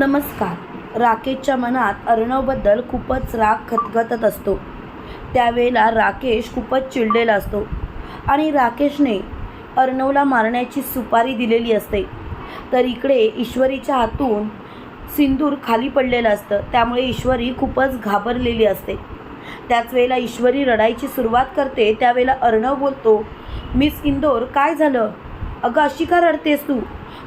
नमस्कार. राकेशच्या मनात अर्णवबद्दल खूपच राग खतखतत असतो. त्यावेळेला राकेश खूपच चिडलेला असतो आणि राकेशने अर्णवला मारण्याची सुपारी दिलेली असते. तर इकडे ईश्वरीच्या हातून सिंदूर खाली पडलेलं असतं. त्यामुळे ईश्वरी खूपच घाबरलेली असते. त्याच वेळेला ईश्वरी रडायची सुरुवात करते. त्यावेळेला अर्णव बोलतो मिस इंदोर काय झालं? अगं अशी का रडतेस तू?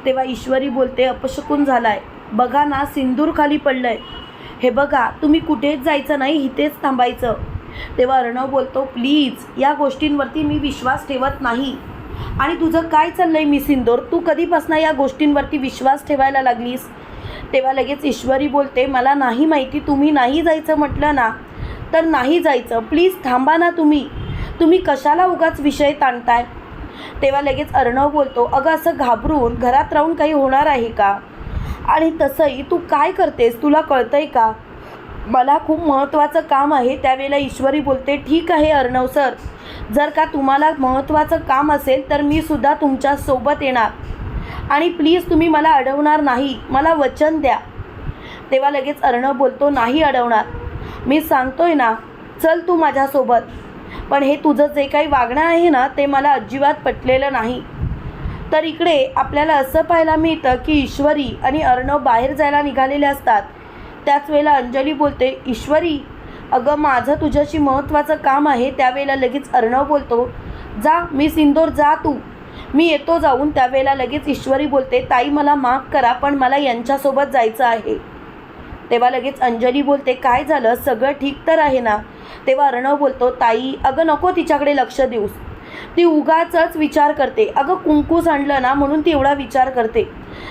तेव्हा ईश्वरी बोलते अपशकून झालाय. बघा ना सिंदूर खाली पडलंय. हे बघा तुम्ही कुठेच जायचं नाही इथेच थांबायचं. तेव्हा अर्णव बोलतो प्लीज या गोष्टींवरती मी विश्वास ठेवत नाही. आणि तुझं काय चाललंय मी सिंदूर? तू कधीपासून या गोष्टींवरती विश्वास ठेवायला लागलीस? तेव्हा लगेच ईश्वरी बोलते मला नाही माहिती तुम्ही नाही जायचं म्हटलं ना तर नाही जायचं. प्लीज थांबा ना तुम्ही. तुम्ही कशाला उगाच विषय ताणताय? तेव्हा लगेच अर्णव बोलतो अगं असं घाबरून घरात राहून काही होणार आहे का? आणि तसंही तू काय करतेस? तुला कळतंय का? मला खूप महत्त्वाचं काम आहे त्यावेळेला ईश्वरी बोलते ठीक आहे अर्णव सर. जर का तुम्हाला महत्त्वाचं काम असेल तर मी सुद्धा तुमच्यासोबत येणार. आणि प्लीज तुम्ही मला अडवणार नाही. मला वचन द्या. तेव्हा लगेच अर्णव बोलतो नाही अडवणार. मी सांगतोय ना चल तू माझ्यासोबत. पण हे तुझं जे काही वागणं आहे ना ते मला अजिबात पटलेलं नाही. तर इकडे आपल्याला असं पाहायला मिळतं की ईश्वरी आणि अर्णव बाहेर जायला निघालेले असतात. त्याच वेळेला अंजली बोलते ईश्वरी अगं माझं तुझ्याशी महत्त्वाचं काम आहे. त्यावेळेला लगेच अर्णव बोलतो जा मी सिंदोर जा तू. मी येतो जाऊन. त्यावेळेला लगेच ईश्वरी बोलते ताई मला माफ करा पण मला यांच्यासोबत जायचं आहे. तेव्हा लगेच अंजली बोलते काय झालं? सगळं ठीक तर आहे ना? तेव्हा अर्णव बोलतो ताई अगं नको तिच्याकडे लक्ष देऊस. ती उगाचच विचार करते. अगं कुंकूस आणलं ना म्हणून ती एवढा विचार करते.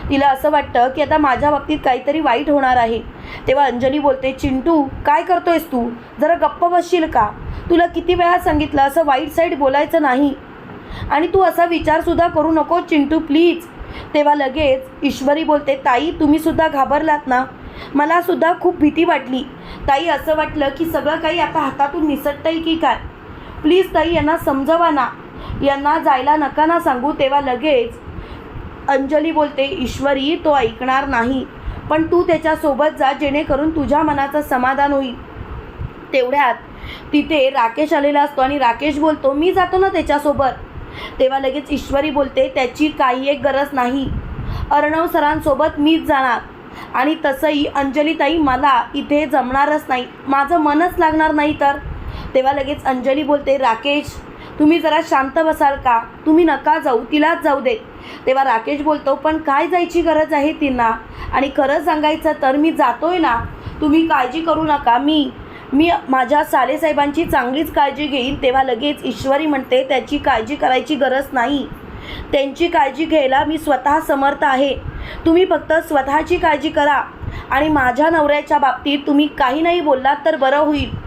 तिला असं वाटतं की आता माझ्या बाबतीत काहीतरी वाईट होणार आहे. तेव्हा अंजली बोलते चिंटू काय करतोयस तू? जरा गप्प बसशील का? तुला किती वेळा सांगितलं असं वाईट साईड बोलायचं नाही. आणि तू असा विचारसुद्धा करू नको चिंटू प्लीज. तेव्हा लगेच ईश्वरी बोलते ताई तुम्ही सुद्धा घाबरलात ना? मला सुद्धा खूप भीती वाटली. ताई असं वाटलं की सगळं काही आता हातातून निसटतंय की काय? प्लीज ताई यांना समजवा ना. यांना जायला नका ना सांगू तेव्हा लगेच अंजली बोलते ईश्वरी तो ऐकणार नाही. पण तू त्याच्यासोबत जा जेणेकरून तुझ्या मनाचं समाधान होईल. तेवढ्यात तिथे राकेश आलेला असतो आणि राकेश बोलतो मी जातो ना त्याच्यासोबत. तेव्हा लगेच ईश्वरी बोलते त्याची काही एक गरज नाही. अर्णव सरांसोबत मीच जाणार. आणि तसंही अंजलीताई मला इथे जमणारच नाही. माझं मनच लागणार नाही तर. तेव्हा लगेच अंजली बोलते राकेश तुम्ही जरा शांत बसाल का? तुम्ही नका जाऊ तिलाच जाऊ दे. तेव्हा राकेश बोलतो पण काय जायची गरज आहे तिना आणि खरं सांगायचं तर मी जातोय ना. तुम्ही काळजी करू नका. मी मी माझ्या सालेसाहेबांची चांगलीच काळजी घेईन. तेव्हा लगेच ईश्वरी म्हणते त्याची काळजी करायची गरज नाही. त्यांची काळजी घ्यायला मी स्वतः समर्थ आहे. तुम्ही फक्त स्वतःची काळजी करा. आणि माझ्या नवऱ्याच्या बाबतीत तुम्ही काही नाही बोललात तर बरं होईल.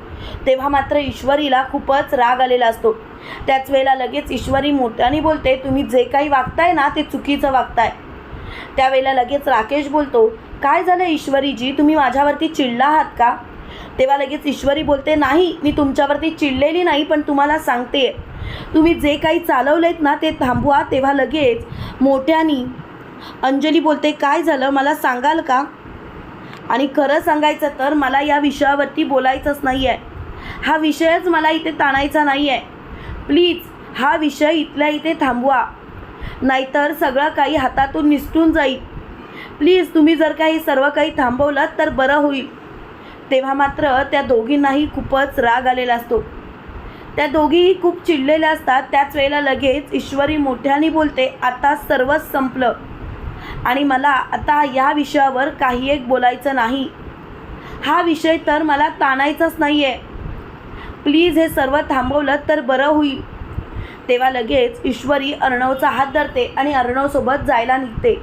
तेव्हा मात्र ईश्वरीला खूपच राग आलेला असतो. त्याच वेळेला लगेच ईश्वरी मोठ्याने बोलते तुम्ही जे काही वागताय ना ते चुकीचं वागताय. त्यावेळेला लगेच राकेश बोलतो काय झालं ईश्वरीजी तुम्ही माझ्यावरती चिडला आहात का? तेव्हा लगेच ईश्वरी बोलते नाही मी तुमच्यावरती चिडलेली नाही पण तुम्हाला सांगते. तुम्ही जे काही चालवलेत ना ते थांबवा. तेव्हा लगेच मोठ्यानी अंजली बोलते काय झालं मला सांगाल का? आणि खरं सांगायचं तर मला या विषयावरती बोलायचंच नाही आहे हा विषयच मला इथे ताणायचा नाही आहे प्लीज हा विषय इथल्या इथे थांबवा. नाहीतर सगळं काही हातातून निसटून जाईल. प्लीज तुम्ही जर काही सर्व काही थांबवलं तर बरं होईल. तेव्हा मात्र त्या दोघींनाही खूपच राग आलेला असतो. त्या दोघीही खूप चिडलेल्या असतात. त्याच वेळेला लगेच ईश्वरी मोठ्याने बोलते आता सर्वच संपलं. आणि मला आता या विषयावर काही एक बोलायचं नाही. हा विषय तर मला ताणायचाच नाही आहे प्लीज हे सर्व थांबवलं तर बरं होईल. तेव्हा लगेच ईश्वरी अर्णवचा हात धरते आणि अर्णवसोबत जायला निघते.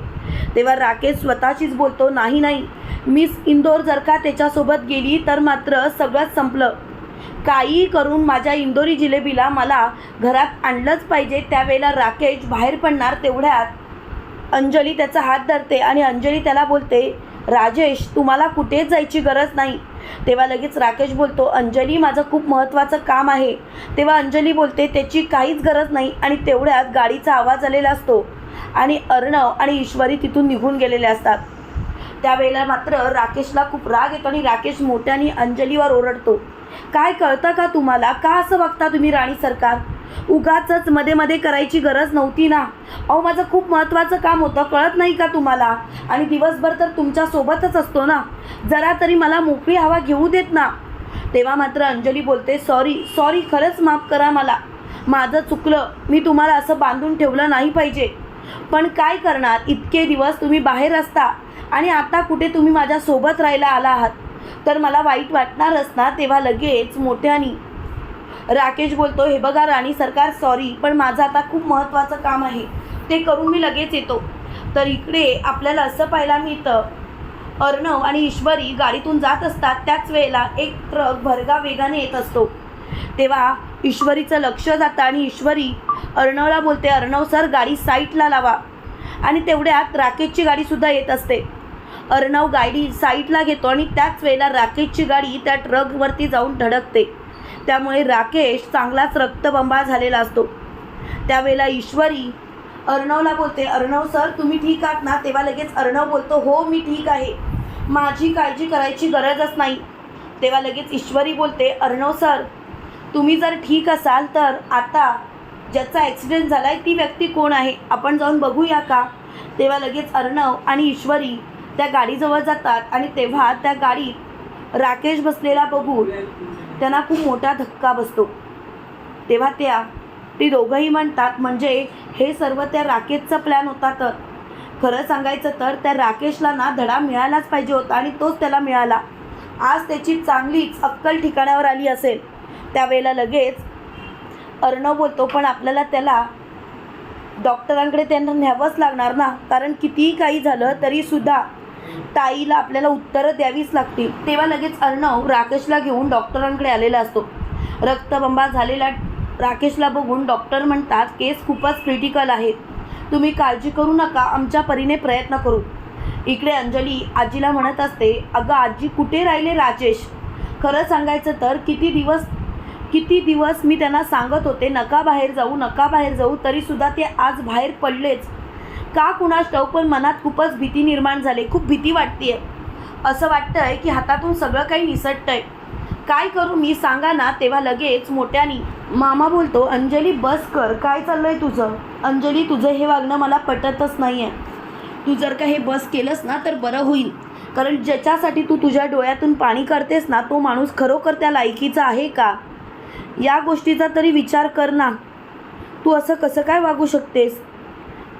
तेव्हा राकेश स्वतःशीच बोलतो नाही नाही. मिस इंदोर जर का त्याच्यासोबत गेली तर मात्र सगळंच संपलं. काही करून माझ्या इंदोरी जिलेबीला मला घरात आणलंच पाहिजे. त्यावेळेला राकेश बाहेर पडणार तेवढ्यात. अंजली त्याचा हात धरते आणि अंजली त्याला बोलते राजेश तुम्हाला कुठेच जायची गरज नाही. तेव्हा लगेच राकेश बोलतो अंजली माझं खूप महत्त्वाचं काम आहे. तेव्हा अंजली बोलते त्याची काहीच गरज नाही आणि तेवढ्यात गाडीचा आवाज आलेला असतो. आणि अर्णव आणि ईश्वरी तिथून निघून गेलेले असतात. त्यावेळेला मात्र राकेशला खूप राग येतो आणि राकेश मोठ्याने अंजलीवर ओरडतो. काय कळतं का तुम्हाला? का असं बघता तुम्ही राणी सरकार उगाच मध्ये मध्ये करायची गरज नव्हती ना. अहो माझं खूप महत्त्वाचं काम होतं कळत नाही का तुम्हाला? आणि दिवसभर तर तुमच्यासोबतच असतो ना. जरा तरी मला मोकळी हवा घेऊ देत ना. तेव्हा मात्र अंजली बोलते सॉरी सॉरी खरंच माफ करा मला. माझं चुकलं. मी तुम्हाला असं बांधून ठेवलं नाही पाहिजे. पण काय करणार? इतके दिवस तुम्ही बाहेर असता आणि आता कुठे तुम्ही माझ्यासोबत राहायला आला आहात? तर मला वाईट वाटणारच ना तेव्हा लगेच मोठ्यानी. राकेश बोलतो हे बघा राणी सरकार सॉरी पण माझं आता खूप महत्त्वाचं काम आहे. ते करून मी लगेच येतो. तर इकडे आपल्याला असं पाहायला मिळतं अर्णव आणि ईश्वरी गाडीतून जात असतात. त्याच वेळेला एक ट्रक भरगा वेगाने येत असतो. तेव्हा ईश्वरीचं लक्ष जातं आणि ईश्वरी अर्णवला बोलते अर्णव सर गाडी साईटला लावा. आणि तेवढ्यात राकेशची गाडीसुद्धा येत असते. अर्णव गाडी साईटला घेतो आणि त्याच वेळेला राकेशची गाडी त्या ट्रकवरती जाऊन धडकते. त्यामुळे राकेश चांगलाच रक्तबंबा झालेला असतो. त्यावेळेला ईश्वरी अर्णवला बोलते अर्णव सर तुम्ही ठीक आहात ना? तेव्हा लगेच अर्णव बोलतो हो मी ठीक आहे. माझी काळजी करायची गरजच नाही. तेव्हा लगेच ईश्वरी बोलते अर्णव सर तुम्ही जर ठीक असाल तर आता ज्याचा ॲक्सिडेंट झाला आहे ती व्यक्ती कोण आहे? आपण जाऊन बघूया का? तेव्हा लगेच अर्णव आणि ईश्वरी त्या गाडीजवळ जातात आणि तेव्हा त्या गाडीत राकेश बसलेला बघून त्यांना खूप मोठा धक्का बसतो. तेव्हा त्या ती दोघंही म्हणतात म्हणजे हे सर्व त्या राकेशचा प्लॅन होता तर. खरं सांगायचं तर त्या राकेशला ना धडा मिळालाच पाहिजे होता आणि तोच त्याला मिळाला. आज त्याची चांगलीच अक्कल ठिकाणावर आली असेल. त्यावेळेला लगेच अर्णव बोलतो पण आपल्याला त्याला डॉक्टरांकडे त्यांना न्यावंच लागणार ना. कारण कितीही काही झालं तरीसुद्धा ताईला आपल्याला उत्तरं द्यावीच लागतील. तेव्हा लगेच अर्णव राकेशला घेऊन डॉक्टरांकडे आलेला असतो. रक्तबंबा झालेला राकेशला बघून डॉक्टर म्हणतात केस खूपच क्रिटिकल आहे तुम्ही काळजी करू नका आमच्या परीने प्रयत्न करू. इकडे अंजली आजीला म्हणत असते अगं आजी कुठे राहिले राजेश? खरं सांगायचं तर किती दिवस किती दिवस मी त्यांना सांगत होते नका बाहेर जाऊ नका बाहेर जाऊ तरीसुद्धा ते आज बाहेर पडलेच. का कुणास ठाऊक पण मनात खूपच भीती निर्माण झाली. खूप भीती वाटतेय. असं वाटतंय की हातातून सगळं काही निसटतंय. काय करू मी सांगा ना तेव्हा लगेच मोठ्यानी मामा बोलतो अंजली बस कर. काय चाललंय तुझं? अंजली तुझं हे वागणं मला पटतच नाही आहे तू जर का हे बस केलंस ना तर बरं होईल. कारण ज्याच्यासाठी तू तुझ्या डोळ्यातून पाणी करतेस ना तो माणूस खरोखर त्या लायकीचा आहे का? या गोष्टीचा तरी विचार कर ना. तू असं कसं काय वागू शकतेस?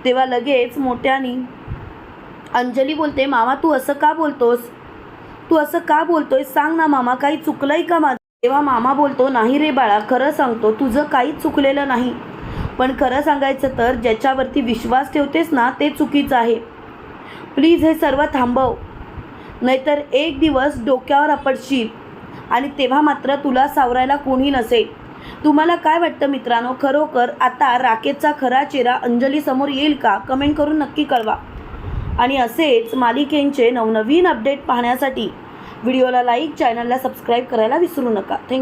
तेव्हा लगेच मोठ्यानी अंजली बोलते मामा तू असं का बोलतोस? तू असं का बोलतोय सांग ना मामा काही चुकलंय का माझं? तेव्हा मामा बोलतो नाही रे बाळा खरं सांगतो तुझं काहीच चुकलेलं नाही. पण खरं सांगायचं तर ज्याच्यावरती विश्वास ठेवतेस ना ते चुकीचं आहे. प्लीज हे सर्व थांबव. नाहीतर एक दिवस डोक्यावर आपडशील आणि तेव्हा मात्र तुला सावरायला कोणी नसेल. तुम्हाला काय वाटतं मित्रांनो? खरोखर आता राकेशचा खरा चेहरा अंजलीसमोर येईल का? कमेंट करून नक्की कळवा. आणि असेच मालिकेंचे नवनवीन अपडेट पाहण्यासाठी व्हिडिओला लाईक चॅनलला सबस्क्राईब करायला विसरू नका. थँक्यू